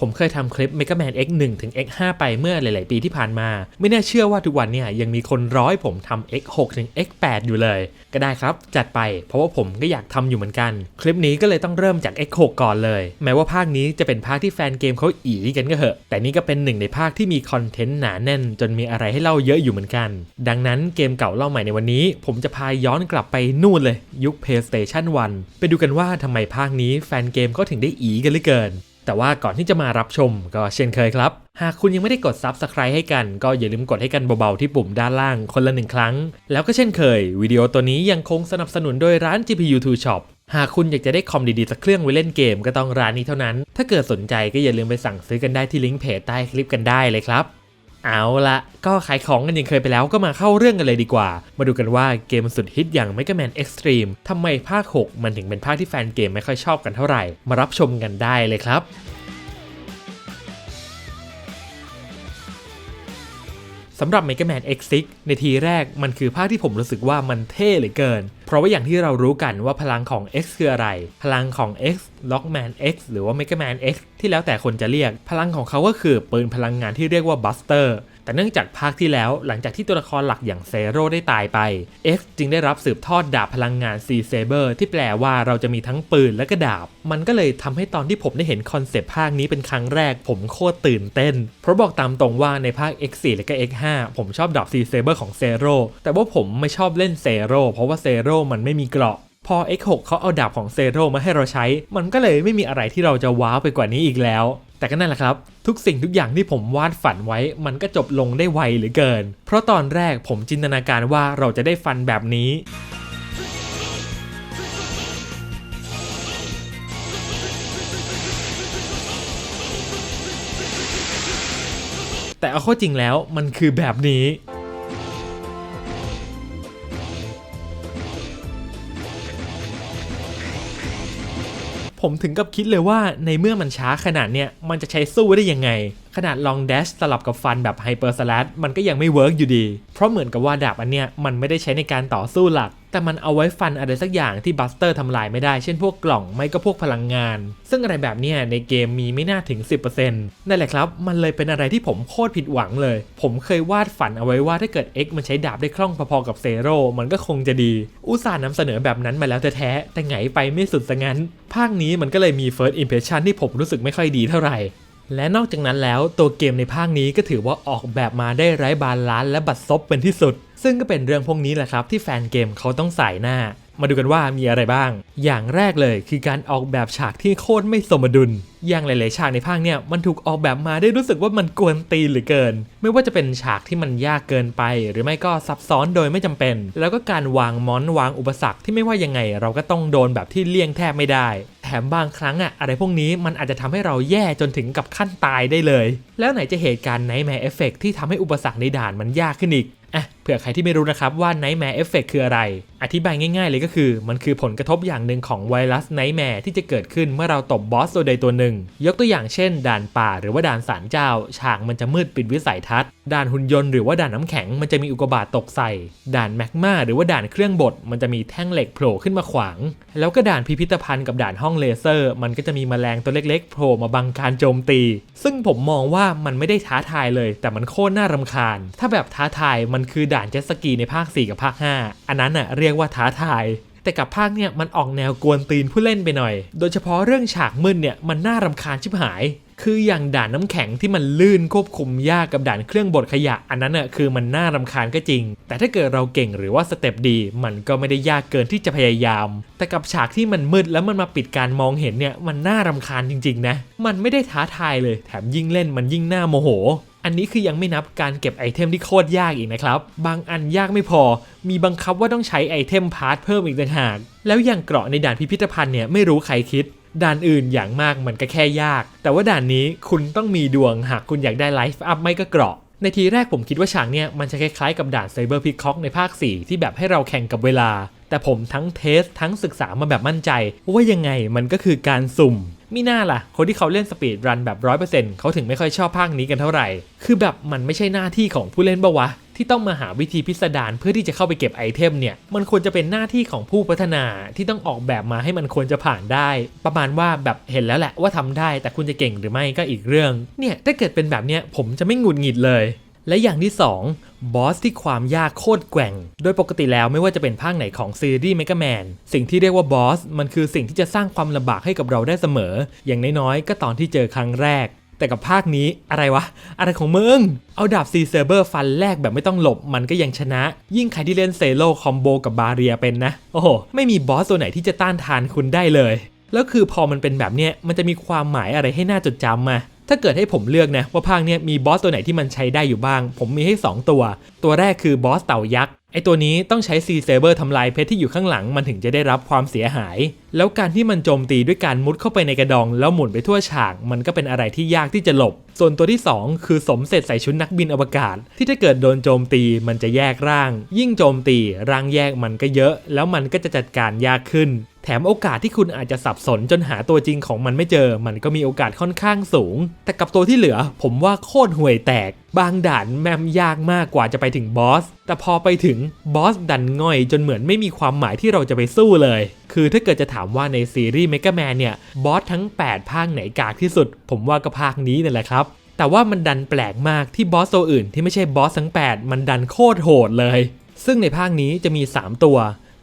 ผมเคยทำคลิป Mega Man X1 ถึง X5 ไปเมื่อหลาย ๆ ปีที่ผ่านมา ไม่น่าเชื่อว่าทุกวันเนี่ยยังมีคนร้อยผมทำ X6 ถึง X8 อยู่เลย ก็ได้ครับ จัดไปเพราะว่าผมก็อยากทำอยู่เหมือนกัน คลิปนี้ก็เลยต้องเริ่มจาก X6 ก่อนเลย แม้ว่าภาคนี้จะเป็นภาคที่แฟนเกมเขาอีกันก็เหอะ แต่นี่ก็เป็นหนึ่งในภาคที่มีคอนเทนต์หนาแน่น จนมีอะไรให้เล่าเยอะอยู่เหมือนกัน ดังนั้นเกมเก่าเล่าใหม่ในวันนี้ ผมจะพาย้อนกลับไปนู่นเลย ยุค PlayStation 1 ไปดูกันว่าทำไมภาคนี้แฟนเกมเขาถึงได้อีกันเหลือเกิน แต่ว่าก่อนที่จะมารับชมก็เช่นเคยครับ หากคุณยังไม่ได้กด Subscribe ให้กัน ก็อย่าลืมกดให้กันเบาๆที่ปุ่มด้านล่างคนละหนึ่งครั้ง แล้วก็เช่นเคย วิดีโอตัวนี้ยังคงสนับสนุนโดยร้าน GPU 2 Shop หากคุณอยากจะได้คอมดีๆสักเครื่องไว้เล่นเกมก็ต้องร้านนี้เท่านั้น ถ้าเกิดสนใจก็อย่าลืมไปสั่งซื้อกันได้ที่ลิงก์เพจใต้คลิปกันได้เลยครับ เอาละก็ขายของกันอย่างเคยไปแล้วก็มาเข้าเรื่องกันเลยดีกว่า มาดูกันว่าเกมสุดฮิตอย่าง Mega Man Extreme ทำไมภาค 6 มันถึงเป็นภาคที่แฟนเกมไม่ค่อยชอบกันเท่าไหร่ มารับชมกันได้เลยครับสำหรับ Mega Man X6 ในทีแรกมันคือภาคที่ผมรู้สึกว่ามันเท่เหลือเกิน เพราะว่าอย่างที่เรารู้กันว่าพลังของ X คืออะไร พลังของ X Lockman X หรือว่า Mega Man X ที่แล้วแต่คนจะเรียก พลังของเขาก็คือปืนพลังงานที่เรียกว่า Buster แต่เนื่องจากภาคที่แล้วหลังจากที่ตัวละครหลักอย่างเซโร่ได้ตายไป X จึงได้รับสืบทอดดาบพลังงาน C Saber ที่แปลว่าเราจะมีทั้งปืนและก็ดาบ มันก็เลยทำให้ตอนที่ผมได้เห็นคอนเซปต์ภาคนี้เป็นครั้งแรก ผมโคตรตื่นเต้น เพราะบอกตามตรงว่าในภาค X4 และก็ X5 ผมชอบดาบ C Saber ของเซโร่แต่ว่าผมไม่ชอบเล่นเซโร่เพราะว่าเซโร่มันไม่มีเกราะพอ X6 เขาเอาดาบของเซโร่มาให้เราใช้ มันก็เลยไม่มีอะไรที่เราจะว้าวไปกว่านี้อีกแล้ว แต่ก็นั่นแหละครับ ทุกสิ่งทุกอย่างที่ผมวาดฝันไว้ มันก็จบลงได้ไวเหลือเกิน เพราะตอนแรกผมจินตนาการว่าเราจะได้ฟันแบบนี้ แต่เอาเข้าจริงแล้วมันคือแบบนี้ ผมถึงกับคิดเลยว่าในเมื่อมันช้าขนาดเนี้ยมันจะใช้สู้ได้ยังไง ขนาดลองแดชสลับกับฟันแบบไฮเปอร์สลัดมันก็ยังไม่เวิร์กอยู่ดี เพราะเหมือนกับว่าดาบอันเนี้ยมันไม่ได้ใช้ในการต่อสู้หลัก แต่มันเอาไว้ฟันอะไรสักอย่างที่บัสเตอร์ทำลายไม่ได้ เช่นพวกกล่องไม่ก็พวกพลังงาน ซึ่งอะไรแบบเนี้ยในเกมมีไม่น่าถึง 10%นั่นแหละครับ มันเลยเป็นอะไรที่ผมโคตรผิดหวังเลย ผมเคยวาดฝันเอาไว้ว่าถ้าเกิด X มันใช้ดาบได้คล่องพอๆกับเซโร่มันก็คงจะดี อุตส่าห์นำเสนอแบบนั้นมาแล้วแท้ๆแต่ไงไปไม่สุดซะงั้น ภาคนี้มันก็เลยมี first impression ที่ผมรู้สึกไม่ค่อยดีเท่าไหร่ และนอกจากนั้นแล้วตัวเกมในภาคนี้ก็ถือว่าออกแบบมาได้ไร้บาลานซ์และบัดซบเป็นที่สุด ซึ่งก็เป็นเรื่องพวกนี้แหละครับที่แฟนเกมเขาต้องใส่หน้า มาดูกันว่ามีอะไรบ้าง อย่างแรกเลยคือการออกแบบฉากที่โคตรไม่สมดุล อย่างหลาย ๆ ฉากในภาคเนี่ยมันถูกออกแบบมาได้รู้สึกว่ามันกวนตีนหลือเกิน ไม่ว่าจะเป็นฉากที่มันยากเกินไป หรือไม่ก็ซับซ้อนโดยไม่จำเป็น แล้วก็การวางมอนวางอุปสรรคที่ไม่ว่ายังไง เราก็ต้องโดนแบบที่เลี่ยงแทบไม่ได้ แถมบางครั้งอะอะไรพวกนี้มันอาจจะทำให้เราแย่จนถึงกับขั้นตายได้เลย แล้วไหนจะเหตุการณ์ไนท์แมร์เอฟเฟกที่ทำให้อุปสรรคในด่านมันยากขึ้นอีก อะเผื่อใครที่ไม่รู้นะครับว่า Nightmare Effect คืออะไร อธิบายง่ายๆเลยก็คือ มันคือผลกระทบอย่างหนึ่งของไวรัส Nightmare ที่จะเกิดขึ้นเมื่อเราตบบอสตัวใดตัวหนึ่ง ยกตัวอย่างเช่น ด่านป่าหรือว่าด่านสารเจ้า ฉากมันจะมืดปิดวิสัยทัศน์ ด่านหุ่นยนต์หรือว่าด่านน้ำแข็งมันจะมีอุกกาบาตตกใส่ ด่านแมกมาหรือว่าด่านเครื่องบดมันจะมีแท่งเหล็กโผล่ขึ้นมาขวาง แล้วก็ด่านพิพิธภัณฑ์กับด่านห้องเลเซอร์ มันก็จะมีแมลงตัวเล็กๆโผล่มาบังการโจมตี ซึ่งผมมองว่ามันไม่ได้ท้าทายเลย แต่มันโคตรน่ารำคาญ ถ้าแบบท้าทายมันคือด่านเจ็ตสกีในภาค 4 กับภาค 5 อันนั้นน่ะเรียกว่าท้าทาย แต่กับภาคเนี่ยมันออกแนวกวนตีนผู้เล่นไปหน่อย โดยเฉพาะเรื่องฉากมืดเนี่ยมันน่ารำคาญชิบหาย คืออย่างด่านน้ำแข็งที่มันลื่นควบคุมยากกับด่านเครื่องบดขยะ อันนั้นน่ะคือมันน่ารำคาญก็จริง แต่ถ้าเกิดเราเก่งหรือว่าสเต็ปดีมันก็ไม่ได้ยากเกินที่จะพยายาม แต่กับฉากที่มันมืดแล้วมันมาปิดการมองเห็นเนี่ยมันน่ารำคาญจริงๆนะ มันไม่ได้ท้าทายเลย แถมยิ่งเล่นมันยิ่งน่าโมโห อันนี้คือยังไม่นับการเก็บไอเทมที่โคตรยากอีกนะครับ บางอันยากไม่พอ มีบังคับว่าต้องใช้ไอเทมพาร์ทเพิ่มอีกต่างหาก แล้วอย่างเกราะในด่านพิพิธภัณฑ์เนี่ยไม่รู้ใครคิด ด่านอื่นอย่างมากมันก็แค่ยาก แต่ว่าด่านนี้คุณต้องมีดวงหากคุณอยากได้ไลฟ์อัพไม่ก็เกราะในทีแรกผมคิดว่าฉากเนี่ยมันจะคล้ายๆกับด่านไซเบอร์พิคอกในภาค 4 ที่แบบให้เราแข่งกับเวลา แต่ผมทั้งเทสทั้งศึกษามาแบบมั่นใจ ว่ายังไงมันก็คือการสุ่ม มิน่าล่ะ คนที่เขาเล่นสปีดรันแบบ100%เขาถึงไม่ค่อยชอบภาคนี้กันเท่าไหร่ คือแบบมันไม่ใช่หน้าที่ของผู้เล่นปะวะ ที่ต้องมาหาวิธีพิสดารเพื่อที่จะเข้าไปเก็บไอเทมเนี่ย มันควรจะเป็นหน้าที่ของผู้พัฒนาที่ต้องออกแบบมาให้มันควรจะผ่านได้ ประมาณว่าแบบเห็นแล้วแหละว่าทำได้ แต่คุณจะเก่งหรือไม่ก็อีกเรื่อง เนี่ยถ้าเกิดเป็นแบบเนี้ยผมจะไม่หงุดหงิดเลย และอย่างที่ 2 บอสที่ความยากโคตรแกว่ง โดยปกติแล้วไม่ว่าจะเป็นภาคไหนของซีรีส์ Mega Man สิ่งที่เรียกว่าบอสมันคือสิ่งที่จะสร้างความลำบากให้กับเราได้เสมอ อย่างน้อยๆก็ตอนที่เจอครั้งแรก แต่กับภาคนี้อะไรวะ อะไรของมึง เอาดาบซีเซเบอร์ฟันแรกแบบไม่ต้องหลบมันก็ยังชนะ ยิ่งใครที่เล่นเซโลคอมโบกับบาเรียเป็นนะ โอ้โห ไม่มีบอสตัวไหนที่จะต้านทานคุณได้เลยแล้วคือพอมันเป็นแบบเนี้ยมันจะมีความหมายอะไรให้น่าจดจำมา ถ้าเกิดให้ผมเลือกนะว่าภาคเนี้ยมีบอสตัวไหนที่มันใช้ได้อยู่บ้าง ผมมีให้ 2 ตัว ตัวแรกคือบอสเต่ายักษ์ไอตัวนี้ต้องใช้ซีเซเบอร์ทำลายเพชรที่อยู่ข้างหลังมันถึงจะได้รับความเสียหาย แล้วการที่มันโจมตีด้วยการมุดเข้าไปในกระดอง แล้วหมุนไปทั่วฉาก มันก็เป็นอะไรที่ยากที่จะหลบ ส่วนตัวที่ 2 คือสมเสร็จใส่ชุดนักบินอวกาศ ที่ถ้าเกิดโดนโจมตีมันจะแยกร่าง ยิ่งโจมตีร่างแยกมันก็เยอะ แล้วมันก็จะจัดการยากขึ้น แถมโอกาสที่คุณอาจจะสับสนจนหาตัวจริงของมันไม่เจอ มันก็มีโอกาสค่อนข้างสูง แต่กับตัวที่เหลือ ผมว่าโคตรห่วยแตก บางด่านแมมยากมากกว่าจะไปถึงบอส แต่พอไปถึงบอสดันง่อยจนเหมือนไม่มีความหมายที่เราจะไปสู้เลย คือถ้าเกิดจะถามว่าในซีรีส์ Mega Man เนี่ย บอสทั้ง 8 ภาคไหนกากที่สุด ผมว่าก็ภาคนี้นี่แหละครับแต่ว่ามันดันแปลกมากที่บอสตัวอื่นที่ไม่ใช่บอสทั้ง 8 มันดันโคตรโหดเลย ซึ่งในภาคนี้จะมี 3 ตัว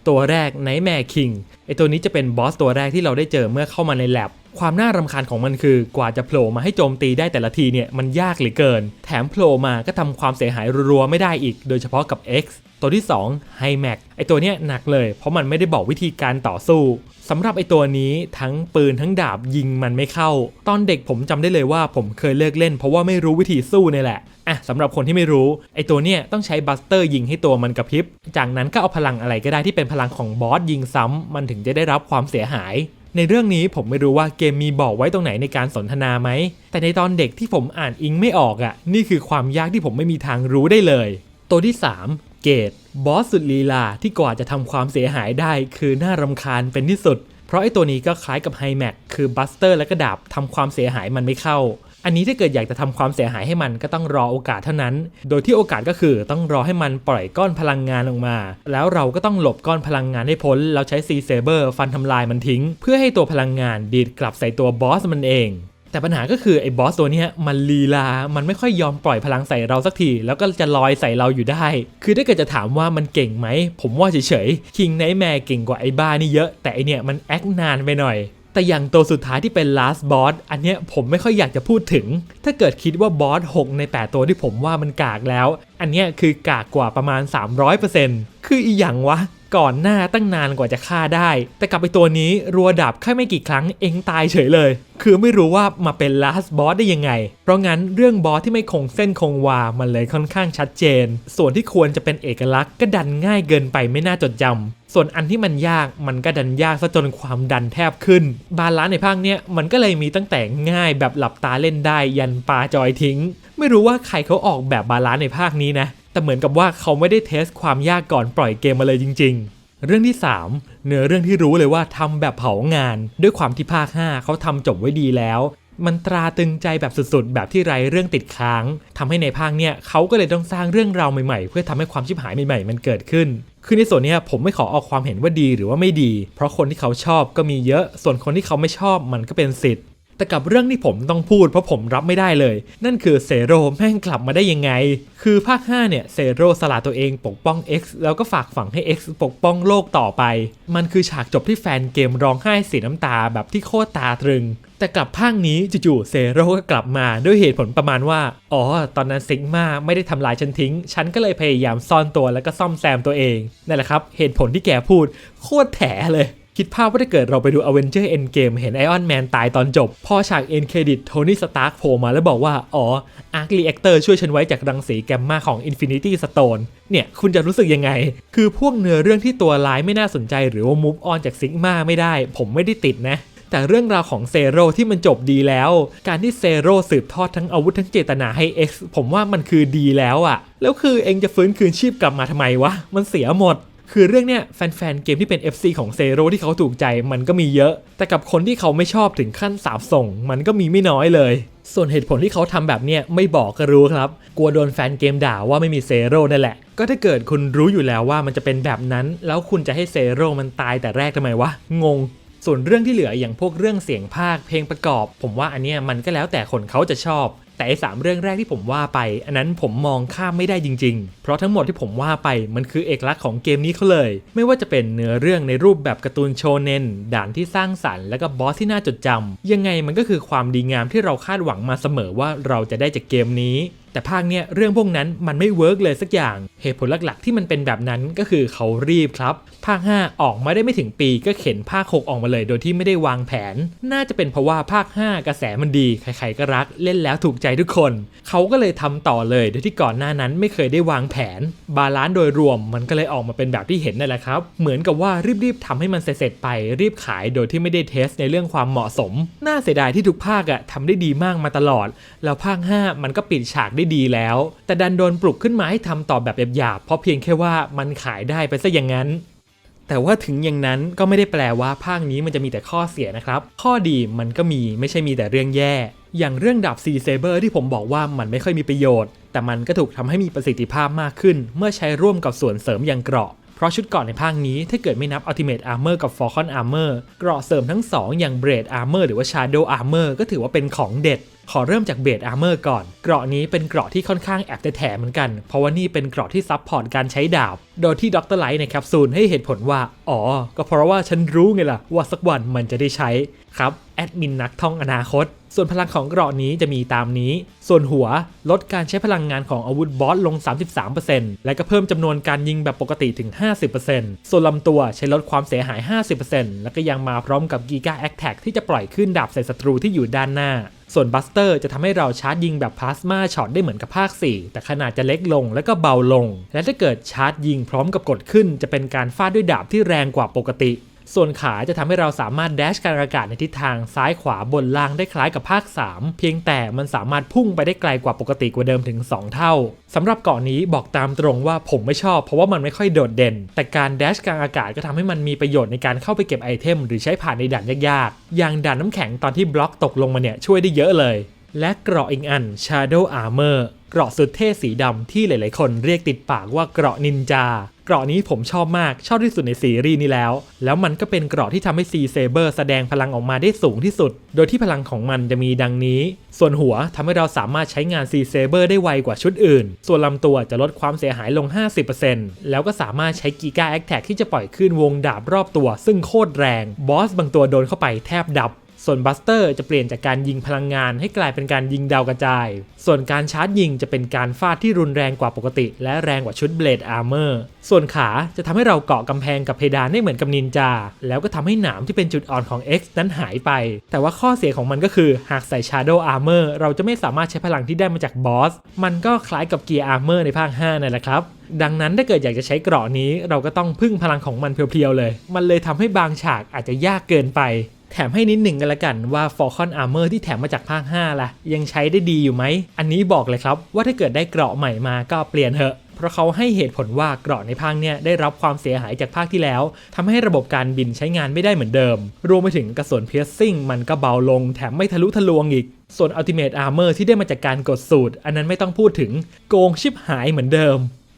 ตัวแรก Nightmare King ไอตัวนี้จะเป็นบอสตัวแรกที่เราได้เจอเมื่อเข้ามาในแลบความน่ารำคาญของมันคือกว่าจะโผล่มาให้โจมตีได้แต่ละทีเนี่ยมันยากเหลือเกิน แถมโผล่มาก็ทำความเสียหายรัวๆไม่ได้อีก โดยเฉพาะกับ X ตัวที่2 h i m a x ไอตัวเนี้ยหนักเลยเพราะมันไม่ได้บอกวิธีการต่อสู้สำหรับไอตัวนี้ทั้งปืนทั้งดาบยิงมันไม่เข้า ตอนเด็กผมจำได้เลยว่าผมเคยเลิกเล่น เพราะว่าไม่รู้วิธีสู้นี่แหละ อะสำหรับคนที่ไม่รู้ ไอตัวเนี้ยต้องใช้บัสเตอร์ยิงให้ตัวมันกระพริบ จากนั้นก็เอาพลังอะไรก็ได้ที่เป็นพลังของบอสยิงซ้ำมันถึงจะได้รับความเสียหาย ในเรื่องนี้ผมไม่รู้ว่าเกมมีบอกไว้ตรงไหนในการสนทนาไหม แต่ในตอนเด็กที่ผมอ่านอิงไม่ออกอะ่ะ นี่คือความยากที่ผมไม่มีทางรู้ได้เลย ตัวที่ 3 เกตบอสสุดลีลาที่กว่าจะทำความเสียหายได้ คือน่ารำคาญเป็นที่สุด เพราะไอตัวนี้ก็คล้ายกับไฮแม็กคือบัสเตอร์และกระดาบทำความเสียหายมันไม่เข้า อันนี้ถ้าเกิดอยากจะทำความเสียหายให้มันก็ต้องรอโอกาสเท่านั้น โดยที่โอกาสก็คือต้องรอให้มันปล่อยก้อนพลังงานออกมา แล้วเราก็ต้องหลบก้อนพลังงานให้พ้น แล้วใช้ซีเซเบอร์ฟันทำลายมันทิ้ง เพื่อให้ตัวพลังงานดีดกลับใส่ตัวบอสมันเองแต่ปัญหาก็คือไอ้บอสตัวนี้มันลีลา มันไม่ค่อยยอมปล่อยพลังใส่เราสักที แล้วก็จะลอยใส่เราอยู่ได้ คือถ้าเกิดจะถามว่ามันเก่งไหม ผมว่าเฉยๆ คิงไนท์แมร์เก่งกว่าไอ้บ้านี่เยอะ แต่ไอเนี่ยมันแอคนานไปหน่อย แต่อย่างตัวสุดท้ายที่เป็น last boss อันเนี้ยผมไม่ค่อยอยากจะพูดถึง ถ้าเกิดคิดว่าบอส6ใน 8 ตัวที่ผมว่ามันกากแล้ว อันเนี้ยคือกากกว่าประมาณ 300%คืออีหยังวะ ก่อนหน้าตั้งนานกว่าจะฆ่าได้ แต่กลับไปตัวนี้รัวดับแค่ไม่กี่ครั้งเองตายเฉยเลย คือไม่รู้ว่ามาเป็น last boss ได้ยังไง เพราะงั้นเรื่องบอสที่ไม่คงเส้นคงวา มันเลยค่อนข้างชัดเจน ส่วนที่ควรจะเป็นเอกลักษณ์ก็ดันง่ายเกินไปไม่น่าจดจำส่วนอันที่มันยากมันก็ดันยากซะจนความดันแทบขึ้น บาลานซ์ในภาคเนี้ยมันก็เลยมีตั้งแต่ง่ายแบบหลับตาเล่นได้ยันปาจอยทิ้ง ไม่รู้ว่าใครเขาออกแบบบาลานซ์ในภาคนี้นะ แต่เหมือนกับว่าเขาไม่ได้เทสความยากก่อนปล่อยเกมมาเลยจริง ๆ เรื่องที่ 3 เนื้อเรื่องที่รู้เลยว่าทำแบบเผางาน ด้วยความที่ภาค 5 เขาทำจบไว้ดีแล้ว มันตราตึงใจแบบสุดๆ แบบที่ไรเรื่องติดค้างทำให้ในภาคเนี้ยเขาก็เลยต้องสร้างเรื่องราวใหม่ๆ เพื่อทำให้ความชิบหายใหม่ๆ มันเกิดขึ้นคือในส่วนนี้ผมไม่ขอออกความเห็นว่าดีหรือว่าไม่ดี เพราะคนที่เขาชอบก็มีเยอะ ส่วนคนที่เขาไม่ชอบมันก็เป็นสิทธิ์ แต่กับเรื่องที่ผมต้องพูดเพราะผมรับไม่ได้เลย นั่นคือเซโร่แม่งกลับมาได้ยังไง คือภาค 5 เนี่ยเซโร่สละตัวเองปกป้อง X แล้วก็ฝากฝังให้ X ปกป้องโลกต่อไป มันคือฉากจบที่แฟนเกมร้องไห้เสียน้ำตาแบบที่โคตรตาตรึง แต่กลับภาคนี้จู่ๆเซโร่ก็กลับมาด้วยเหตุผลประมาณว่า อ๋อ ตอนนั้นซิกมาไม่ได้ทำลายฉันทิ้ง ฉันก็เลยพยายามซ่อนตัวแล้วก็ซ่อมแซมตัวเองนั่นแหละครับเหตุผลที่แกพูดโคตรแถเลย คิดภาพว่าถ้าเกิดเราไปดู Avenger Endgame เห็นไอออนแมนตายตอนจบ พอฉากเอ็นเครดิตโทนี่สตาร์กโผล่มาแล้วบอกว่า อ๋อ Arc Reactor ช่วยฉันไว้จากรังสีแกมมาของ Infinity Stone เนี่ย คุณจะรู้สึกยังไง คือพวกเนื้อเรื่องที่ตัวร้ายไม่น่าสนใจหรือว่า move on จากซิกมาไม่ได้ ผมไม่ได้ติดนะแต่เรื่องราวของเซโร่ที่มันจบดีแล้ว การที่เซโร่สืบทอดทั้งอาวุธทั้งเจตนาให้ X ผมว่ามันคือดีแล้วอะแล้วคือเองจะฟื้นคืนชีพกลับมาทำไมวะ มันเสียหมด คือเรื่องเนี้ยแฟนๆ เกมที่เป็น FC ของเซโรที่เขาถูกใจมันก็มีเยอะ แต่กับคนที่เขาไม่ชอบถึงขั้นสาบส่ง มันก็มีไม่น้อยเลย ส่วนเหตุผลที่เขาทำแบบเนี้ยไม่บอกก็รู้ครับ กลัวโดนแฟนเกมด่าว่าไม่มีเซโร่นั่นแหละ ก็ถ้าเกิดคุณรู้อยู่แล้วว่ามันจะเป็นแบบนั้น แล้วคุณจะให้เซโร่มันตายแต่แรกทำไมวะ งงส่วนเรื่องที่เหลืออย่างพวกเรื่องเสียงภาคเพลงประกอบ ผมว่าอันเนี้ยมันก็แล้วแต่คนเขาจะชอบ แต่สามเรื่องแรกที่ผมว่าไป อันนั้นผมมองข้ามไม่ได้จริง ๆ เพราะทั้งหมดที่ผมว่าไปมันคือเอกลักษณ์ของเกมนี้เขาเลย ไม่ว่าจะเป็นเนื้อเรื่องในรูปแบบการ์ตูนโชเนนด่านที่สร้างสรรค์และก็บอสที่น่าจดจำยังไงมันก็คือความดีงามที่เราคาดหวังมาเสมอว่าเราจะได้จากเกมนี้ แต่ภาคเนี้ยเรื่องพวกนั้นมันไม่เวิร์กเลยสักอย่าง เหตุผลหลักๆ ที่มันเป็นแบบนั้นก็คือเขารีบครับ ภาค 5 ออกมาได้ไม่ถึงปีก็เข็นภาค 6 ออกมาเลยโดยที่ไม่ได้วางแผน น่าจะเป็นเพราะว่าภาค 5 กระแสมันดี ใครๆก็รักเล่นแล้วถูกใจทุกคน เขาก็เลยทำต่อเลย โดยที่ก่อนหน้านั้นไม่เคยได้วางแผน บาลานซ์โดยรวมมันก็เลยออกมาเป็นแบบที่เห็นนั่นแหละครับ เหมือนกับว่ารีบๆทำให้มันเสร็จๆไป รีบขายโดยที่ไม่ได้เทสในเรื่องความเหมาะสม น่าเสียดายที่ทุกภาคอะทำได้ดีมากมาตลอด แล้วภาค 5 มันก็ปิดฉากได้ดีแล้ว แต่ดันโดนปลุกขึ้นมาให้ทำต่อแบบหยาบๆเพราะเพียงแค่ว่ามันขายได้ไปซะอย่างนั้น แต่ว่าถึงอย่างนั้นก็ไม่ได้แปลว่าภาคนี้มันจะมีแต่ข้อเสียนะครับ ข้อดีมันก็มีไม่ใช่มีแต่เรื่องแย่ อย่างเรื่องดาบซีเซเบอร์ที่ผมบอกว่ามันไม่ค่อยมีประโยชน์ แต่มันก็ถูกทำให้มีประสิทธิภาพมากขึ้น เมื่อใช้ร่วมกับส่วนเสริมอย่างเกราะ ราะชุดเกราะในภาคนี้ถ้าเกิดไม่นับ Ultimate Armor กับ Falcon Armor เกราะเสริมทั้ง 2 อย่าง Blade Armor หรือว่า Shadow Armor ก็ถือว่าเป็นของเด็ด ขอเริ่มจากเบดอาร์เมอร์ก่อน เกราะนี้เป็นเกราะที่ค่อนข้างแอบแต่แถเหมือนกัน เพราะว่านี่เป็นเกราะที่ซับพอร์ตการใช้ดาบ โดยที่ด็อกเตอร์ไลท์ในแคปซูลให้เหตุผลว่า อ๋อ ก็เพราะว่าฉันรู้ไงล่ะว่าสักวันมันจะได้ใช้ ครับ แอดมินนักท่องอนาคต ส่วนพลังของเกราะนี้จะมีตามนี้ ส่วนหัวลดการใช้พลังงานของอาวุธบอสลง 33%และก็เพิ่มจำนวนการยิงแบบปกติถึง 50%ส่วนลำตัวใช้ลดความเสียหาย 50%แล้วก็ยังมาพร้อมกับกีกาแอคแท็กที่จะปล่อยขึ้นดาบใส่ศัตรูที่อยู่ด้านหน้าส่วนบัสเตอร์จะทำให้เราชาร์จยิงแบบพลาสมาช็อตได้เหมือนกับภาค 4 แต่ขนาดจะเล็กลงและก็เบาลง และถ้าเกิดชาร์จยิงพร้อมกับกดขึ้น จะเป็นการฟาดด้วยดาบที่แรงกว่าปกติ ส่วนขาจะทำให้เราสามารถแดชกลางอากาศในทิศทางซ้ายขวาบนล่างได้คล้ายกับภาค 3 เพียงแต่มันสามารถพุ่งไปได้ไกลกว่าปกติกว่าเดิมถึง 2 เท่าสำหรับเกาะนี้บอกตามตรงว่าผมไม่ชอบเพราะว่ามันไม่ค่อยโดดเด่น แต่การแดชกลางอากาศก็ทำให้มันมีประโยชน์ในการเข้าไปเก็บไอเทม หรือใช้ผ่านในด่านยากๆ อย่างด่านน้ำแข็งตอนที่บล็อกตกลงมาเนี่ยช่วยได้เยอะเลย และเกราะอีกอัน Shadow Armor เกราะสุดเท่สีดำที่หลาย ๆ คนเรียกติดปากว่าเกราะนินจา เกราะนี้ผมชอบมากชอบที่สุดในซีรีส์นี้แล้ว แล้วมันก็เป็นเกราะที่ทำให้ซีเซเบอร์แสดงพลังออกมาได้สูงที่สุด โดยที่พลังของมันจะมีดังนี้ ส่วนหัวทำให้เราสามารถใช้งานซีเซเบอร์ได้ไวกว่าชุดอื่น ส่วนลำตัวจะลดความเสียหายลง 50%แล้วก็สามารถใช้กีกาแอคแท็กที่จะปล่อยขึ้นวงดาบรอบตัว ซึ่งโคตรแรงบอสบางตัวโดนเข้าไปแทบดับ ส่วนบัสเตอร์จะเปลี่ยนจากการยิงพลังงานให้กลายเป็นการยิงดาวกระจาย ส่วนการชาร์จยิงจะเป็นการฟาดที่รุนแรงกว่าปกติ และแรงกว่าชุดเบลดอาร์เมอร์ ส่วนขาจะทำให้เราเกาะกำแพงกับเพดานได้เหมือนกับนินจา แล้วก็ทำให้หนามที่เป็นจุดอ่อนของ X นั้นหายไป แต่ว่าข้อเสียของมันก็คือหากใส่ Shadow Armor เราจะไม่สามารถใช้พลังที่ได้มาจากบอส มันก็คล้ายกับเกียร์อาร์เมอร์ในภาค 5 นั่นแหละครับดังนั้นถ้าเกิดอยากจะใช้เกราะนี้เราก็ต้องพึ่งพลังของมันเพียวๆเลย มันเลยทำให้บางฉากอาจจะยากเกินไป แถมให้นิดหนึ่งกันละกันว่า Falcon Armor ที่แถมมาจากภาค 5ล่ะ ยังใช้ได้ดีอยู่ไหม อันนี้บอกเลยครับ ว่าถ้าเกิดได้เกราะใหม่มาก็เปลี่ยนเถอะเพราะเขาให้เหตุผลว่าเกราะในภาคเนี่ยได้รับความเสียหายจากภาคที่แล้วทำให้ระบบการบินใช้งานไม่ได้เหมือนเดิม รวมไปถึงกระสุนเพียร์ซิ่งมันก็เบาลงแถมไม่ทะลุทะลวงอีก ส่วน Ultimate Armor ที่ได้มาจากการกดสูตร อันนั้นไม่ต้องพูดถึงโกงชิบหายเหมือนเดิม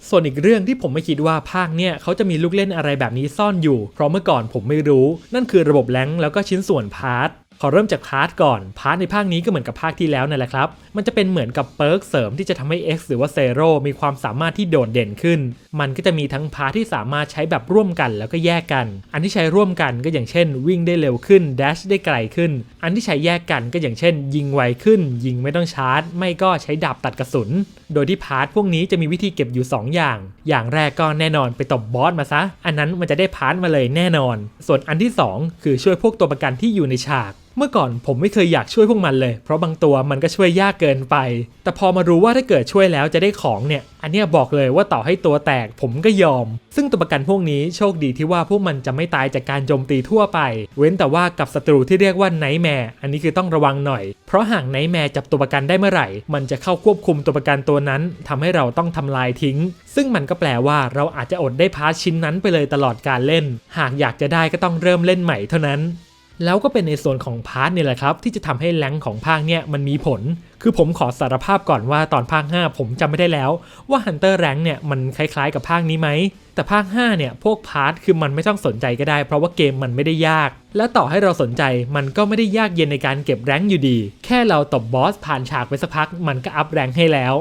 ส่วนอีกเรื่องที่ผมไม่คิดว่าภาคเนี่ยเขาจะมีลูกเล่นอะไรแบบนี้ซ่อนอยู่ เพราะเมื่อก่อนผมไม่รู้ นั่นคือระบบแรงแล้วก็ชิ้นส่วนพาร์ท ขอเริ่มจากพาร์ทก่อน พาร์ทในภาคนี้ก็เหมือนกับภาคที่แล้วนั่นแหละครับ มันจะเป็นเหมือนกับเปิร์กเสริมที่จะทำให้ X หรือว่า Zero มีความสามารถที่โดดเด่นขึ้น มันก็จะมีทั้งพาร์ทที่สามารถใช้แบบร่วมกันแล้วก็แยกกัน อันที่ใช้ร่วมกันก็อย่างเช่น วิ่งได้เร็วขึ้น dash ได้ไกลขึ้น อันที่ใช้แยกกันก็อย่างเช่น ยิงไวขึ้น ยิงไม่ต้องชาร์จ ไม่ก็ใช้ดาบตัดกระสุน โดยที่พาร์ทพวกนี้จะมีวิธีเก็บอยู่ 2 อย่าง อย่างแรกก็แน่นอนไปตบบอสมาซะ อันนั้นมันจะได้พาร์ทมาเลยแน่นอน ส่วนอันที่ 2 คือช่วยพวกตัวประกันที่อยู่ในฉาก เมื่อก่อนผมไม่เคยอยากช่วยพวกมันเลย เพราะบางตัวมันก็ช่วยยากเกินไป แต่พอมารู้ว่าถ้าเกิดช่วยแล้วจะได้ของเนี่ย อันนี้บอกเลยว่าต่อให้ตัวแตกผมก็ยอม ซึ่งตัวประกันพวกนี้โชคดีที่ว่าพวกมันจะไม่ตายจากการโจมตีทั่วไป เว้นแต่ว่ากับศัตรูที่เรียกว่าไนท์แมร์อันนี้คือต้องระวังหน่อย เพราะหากไนท์แมร์จับตัวประกันได้เมื่อไหร่ มันจะเข้าควบคุมตัวประกันตัวนั้นทำให้เราต้องทำลายทิ้ง ซึ่งมันก็แปลว่าเราอาจจะอดได้พาร์ทชิ้นนั้นไปเลยตลอดการเล่น หากอยากจะได้ก็ต้องเริ่มเล่นใหม่เท่านั้น แล้วก็เป็นในส่วนของพาร์ทเนี่ยแหละครับ ที่จะทำให้แรงของภาคเนี่ยมันมีผล คือผมขอสารภาพก่อนว่าตอนภาค 5 ผมจำไม่ได้แล้ว ว่า Hunter Rank เนี่ยมันคล้ายๆกับภาคนี้ไหม แต่ภาค 5 เนี่ยพวกพาร์ทคือมันไม่ต้องสนใจก็ได้ เพราะว่าเกมมันไม่ได้ยาก และต่อให้เราสนใจมันก็ไม่ได้ยากเย็นในการเก็บแรงอยู่ดี แค่เราตบบอสผ่านฉากไปสักพัก มันก็อัพแรงให้แล้ว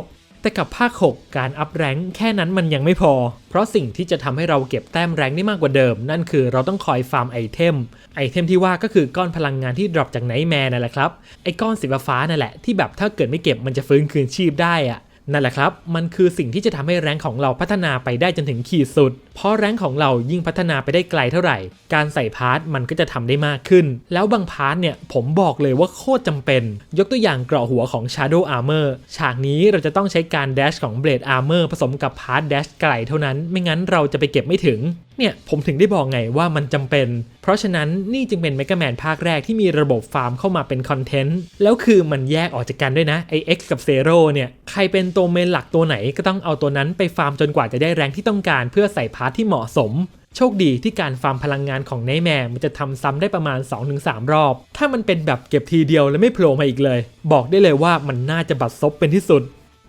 แต่กับภาค 6 การอัพแรงแค่นั้นมันยังไม่พอ เพราะสิ่งที่จะทำให้เราเก็บแต้มแรงได้มากกว่าเดิม นั่นคือเราต้องคอยฟาร์มไอเทม ไอเทมที่ว่าก็คือก้อนพลังงานที่ดรอปจากไนท์แมร์นั่นแหละครับ ไอก้อนสีฟ้านั่นแหละที่แบบถ้าเกิดไม่เก็บมันจะฟื้นคืนชีพได้อะ นั่นแหละครับ มันคือสิ่งที่จะทำให้แรงของเราพัฒนาไปได้จนถึงขีดสุด เพราะแรงของเรายิ่งพัฒนาไปได้ไกลเท่าไหร่ การใส่พาร์ทมันก็จะทำได้มากขึ้น แล้วบางพาร์ทเนี่ยผมบอกเลยว่าโคตรจำเป็น ยกตัวอย่างเกราะหัวของ Shadow Armor ฉากนี้เราจะต้องใช้การแดชของ Blade Armor ผสมกับพาร์ทแดชไกลเท่านั้น ไม่งั้นเราจะไปเก็บไม่ถึง เนี่ยผมถึงได้บอกไงว่ามันจำเป็น เพราะฉะนั้นนี่จึงเป็น Mega Man ภาคแรกที่มีระบบฟาร์มเข้ามาเป็นคอนเทนต์ แล้วคือมันแยกออกจากกันด้วยนะไอ X กับ Zero เนี่ย ใครเป็นตัวเมนหลักตัวไหนก็ต้องเอาตัวนั้นไปฟาร์มจนกว่าจะได้แรงที่ต้องการเพื่อใส่พาร์ทที่เหมาะสมโชคดีที่การฟาร์มพลังงานของไนแมร์มันจะทำซ้ำได้ประมาณ 2-3 รอบ ถ้ามันเป็นแบบเก็บทีเดียวแล้วไม่โผล่มาอีกเลย บอกได้เลยว่ามันน่าจะบัดซบเป็นที่สุด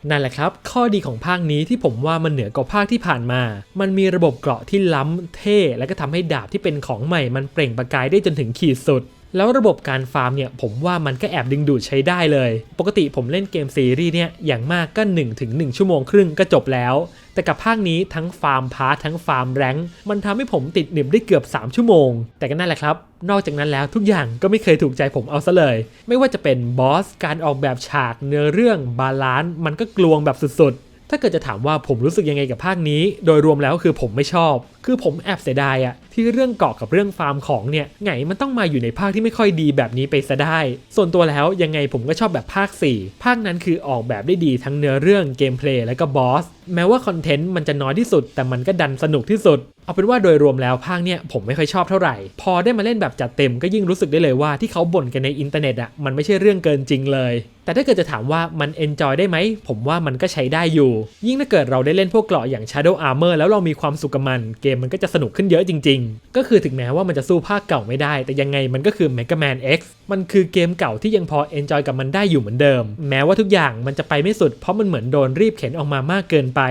นั่นแหละครับ ข้อดีของภาคนี้ที่ผมว่ามันเหนือกว่าภาคที่ผ่านมา มันมีระบบเกราะที่ล้ำเท่ และก็ทำให้ดาบที่เป็นของใหม่มันเปล่งประกายได้จนถึงขีดสุด แล้วระบบการฟาร์มเนี่ยผมว่ามันก็แอบดึงดูดใช้ได้เลย ปกติผมเล่นเกมซีรีส์เนี่ยอย่างมากก็ 1-1 ชั่วโมงครึ่งก็จบแล้ว แต่กับภาคนี้ทั้งฟาร์มพาร์ททั้งฟาร์มแรงมันทำให้ผมติดหนึบได้เกือบ 3 ชั่วโมง แต่ก็นั่นแหละครับ นอกจากนั้นแล้วทุกอย่างก็ไม่เคยถูกใจผมเอาซะเลย ไม่ว่าจะเป็นบอสการออกแบบฉากเนื้อเรื่องบาลานซ์มันก็กลวงแบบสุดๆถ้าเกิดจะถามว่าผมรู้สึกยังไงกับภาคนี้ โดยรวมแล้วคือผมไม่ชอบ คือผมแอบเสียดายอะที่เรื่องเกาะกับเรื่องฟาร์มของเนี่ยไงมันต้องมาอยู่ในภาคที่ไม่ค่อยดีแบบนี้ไปซะได้ ส่วนตัวแล้วยังไงผมก็ชอบแบบภาค 4 ภาคนั้นคือออกแบบได้ดีทั้งเนื้อเรื่องเกมเพลย์และก็บอสแม้ว่าคอนเทนต์มันจะน้อยที่สุด แต่มันก็ดันสนุกที่สุด เอาเป็นว่าโดยรวมแล้วภาคเนี่ยผมไม่ค่อยชอบเท่าไหร่ พอได้มาเล่นแบบจัดเต็มก็ยิ่งรู้สึกได้เลยว่าที่เขาบ่นกันในอินเทอร์เน็ตอะมันไม่ใช่เรื่องเกินจริงเลย แต่ถ้าเกิดจะถามว่ามันเอนจอยได้ไหม ผมว่ามันก็ใช้ได้อยู่ ยิ่งถ้าเกิดเราได้เล่นพวกเกราะอย่าง Shadow Armor แล้วเรามีความสุขกับมันเกมมันก็จะสนุกขึ้นเยอะจริง ๆ ก็คือถึงแม้ว่ามันจะสู้ภาคเก่าไม่ได้ แต่ยังไงมันก็คือ Mega Man X มันคือเกมเก่าที่ยังพอเอนจอยกับมันได้อยู่เหมือนเดิม แม้ว่าทุกอย่างมันจะไปไม่สุด เพราะมันเหมือนโดนรีบเข็นออกมามากเกินไป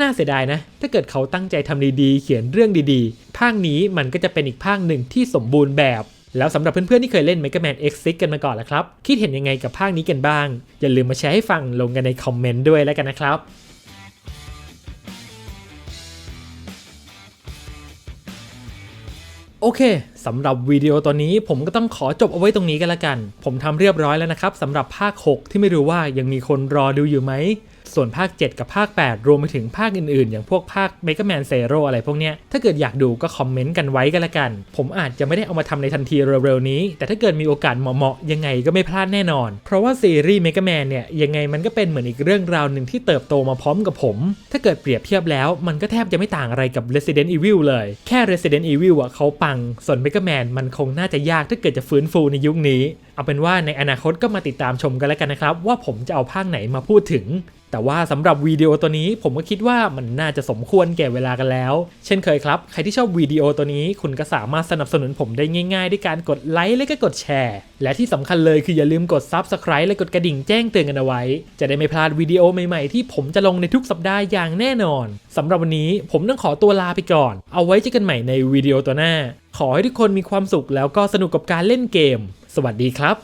น่าเสียดายนะ ถ้าเกิดเขาตั้งใจทำดีๆ เขียนเรื่องดีๆ ภาคนี้มันก็จะเป็นอีกภาคหนึ่งที่สมบูรณ์แบบแล้วสำหรับเพื่อนๆ ที่เคยเล่น Mega Man X6 กันมาก่อนแล้วครับ คิดเห็นยังไงกับภาคนี้กันบ้าง อย่าลืมมาแชร์ให้ฟังลงกันในคอมเมนต์ด้วยแล้วกันนะครับ โอเคสำหรับวิดีโอตัวนี้ผมก็ต้องขอจบเอาไว้ตรงนี้กันละกัน ผมทำเรียบร้อยแล้วนะครับสำหรับภาค 6 ที่ไม่รู้ว่ายังมีคนรอดูอยู่ไหม ส่วนภาค 7 กับภาค 8 รวมไปถึงภาคอื่นๆ อย่างพวกภาค Mega Man Zero อะไรพวกเนี้ย ถ้าเกิดอยากดูก็คอมเมนต์กันไว้กันละกัน ผมอาจจะไม่ได้เอามาทำในทันทีเร็วๆนี้ แต่ถ้าเกิดมีโอกาสเหมาะๆยังไงก็ไม่พลาดแน่นอน เพราะว่าซีรีส์ Mega Man เนี่ยยังไงมันก็เป็นเหมือนอีกเรื่องราวหนึ่งที่เติบโตมาพร้อมกับผม ถ้าเกิดเปรียบเทียบแล้วมันก็แทบจะไม่ต่างอะไรกับ Resident Evil เลย แค่ Resident Evil อะเขาปัง ส่วน Mega Man มันคงน่าจะยากถ้าเกิดจะฟื้นฟูในยุคนี้ เอาเป็นว่าในอนาคตก็มาติดตามชมกันแล้วกันนะครับ ว่าผมจะเอาภาคไหนมาพูดถึงแต่ว่าสำหรับวิดีโอตัวนี้ผมก็คิดว่ามันน่าจะสมควรแก่เวลากันแล้ว เช่นเคยครับ ใครที่ชอบวิดีโอตัวนี้ คุณก็สามารถสนับสนุนผมได้ง่ายๆ ด้วยการกดไลค์และก็กดแชร์ และที่สำคัญเลยคืออย่าลืมกด Subscribe และกดกระดิ่งแจ้งเตือนกันเอาไว้ จะได้ไม่พลาดวิดีโอใหม่ๆ ที่ผมจะลงในทุกสัปดาห์อย่างแน่นอนสำหรับวันนี้ผมต้องขอตัวลาไปก่อน เอาไว้เจอกันใหม่ในวิดีโอตัวหน้า ขอให้ทุกคนมีความสุขแล้วก็สนุกกับการเล่นเกม สวัสดีครับ